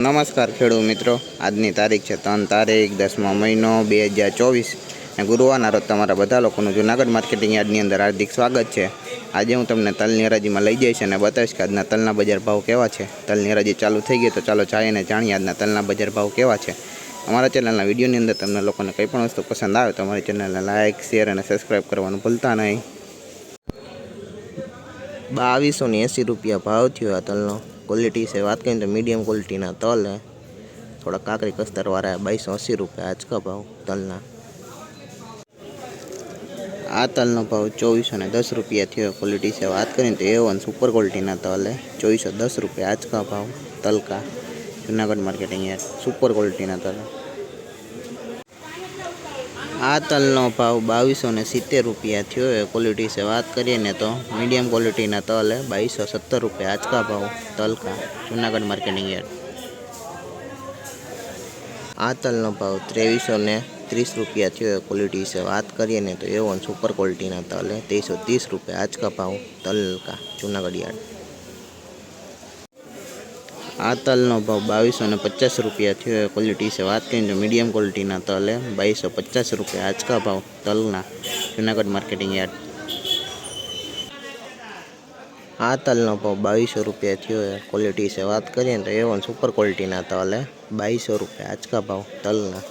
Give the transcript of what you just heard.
નમસ્કાર ખેડૂત મિત્રો. આજની તારીખ છે ત્રણ તારીખ, દસમા મહિનો, બે હજાર ચોવીસ. અને ગુરુવારના રોજ તમારા બધા લોકોનું જુનાગઢ માર્કેટિંગ યાર્ડની અંદર હાર્દિક સ્વાગત છે. આજે હું તમને તલની હરાજીમાં લઈ જઈશ અને બતાવીશ કે આજના તલના બજાર ભાવ કેવા છે. તલની હરાજી ચાલુ થઈ ગઈ તો ચાલો ચાઈને જાણીએ આજના તલના બજાર ભાવ કેવા છે. અમારા ચેનલના વિડીયોની અંદર તમને લોકોને કંઈ પણ વસ્તુ પસંદ આવે તો અમારી ચેનલને લાઇક શેર અને સબસ્ક્રાઈબ કરવાનું ભૂલતા નહીં. બાવીસો ને એંસી રૂપિયા ભાવ થયો આ તલનો. ક્વોલિટી છે. વાત કરીએ તો મીડિયમ ક્વોલિટીના તલ હે. થોડા કાકરી કસ્તરવાળા બાવીસો એંસી રૂપિયા આજકા ભાવ તલના. આ તલનો ભાવ ચોવીસો ને દસ રૂપિયા થયો. ક્વોલિટી છે. વાત કરીએ તો એ સુપર ક્વોલિટીના તલ હે. ચોવીસો દસ રૂપિયા આજકા ભાવ તલકા જુનાગઢ માર્કેટ અહીંયા સુપર ક્વોલિટીના તલ આ તલનો ભાવ બાવીસો ને સિત્તેર રૂપિયા થયો. એ ક્વોલિટી છે. વાત કરીએ ને તો મીડિયમ ક્વોલિટીના તલ હે. બાવીસો સત્તર રૂપિયા. આજકા ભાવ તલકા જુનાગઢ માર્કેટિંગ યાર્ડ. આ તલનો ભાવ ત્રેવીસો ને ત્રીસ રૂપિયા થયો. એ ક્વોલિટી છે. વાત કરીએ ને તો એવો સુપર ક્વોલિટીના તલ હે. ત્રીસો ત્રીસ રૂપિયા. આજકા ભાવ તલકા જુનાગઢ યાર્ડ. આ તલનો ભાવ બાવીસો ને પચાસ રૂપિયા થયો. ક્વોલિટી છે. વાત કરીને તો મીડિયમ ક્વોલિટીના તલ એ બાવીસો પચાસ રૂપિયા. આજકા ભાવ તલના. Junagadh marketing yard. આ તલનો ભાવ બાવીસો રૂપિયા થયો. ક્વોલિટી છે. વાત કરીએ તો એ વન સુપર ક્વોલિટીના તલ એ બાવીસો રૂપિયા આજકા ભાવ તલના.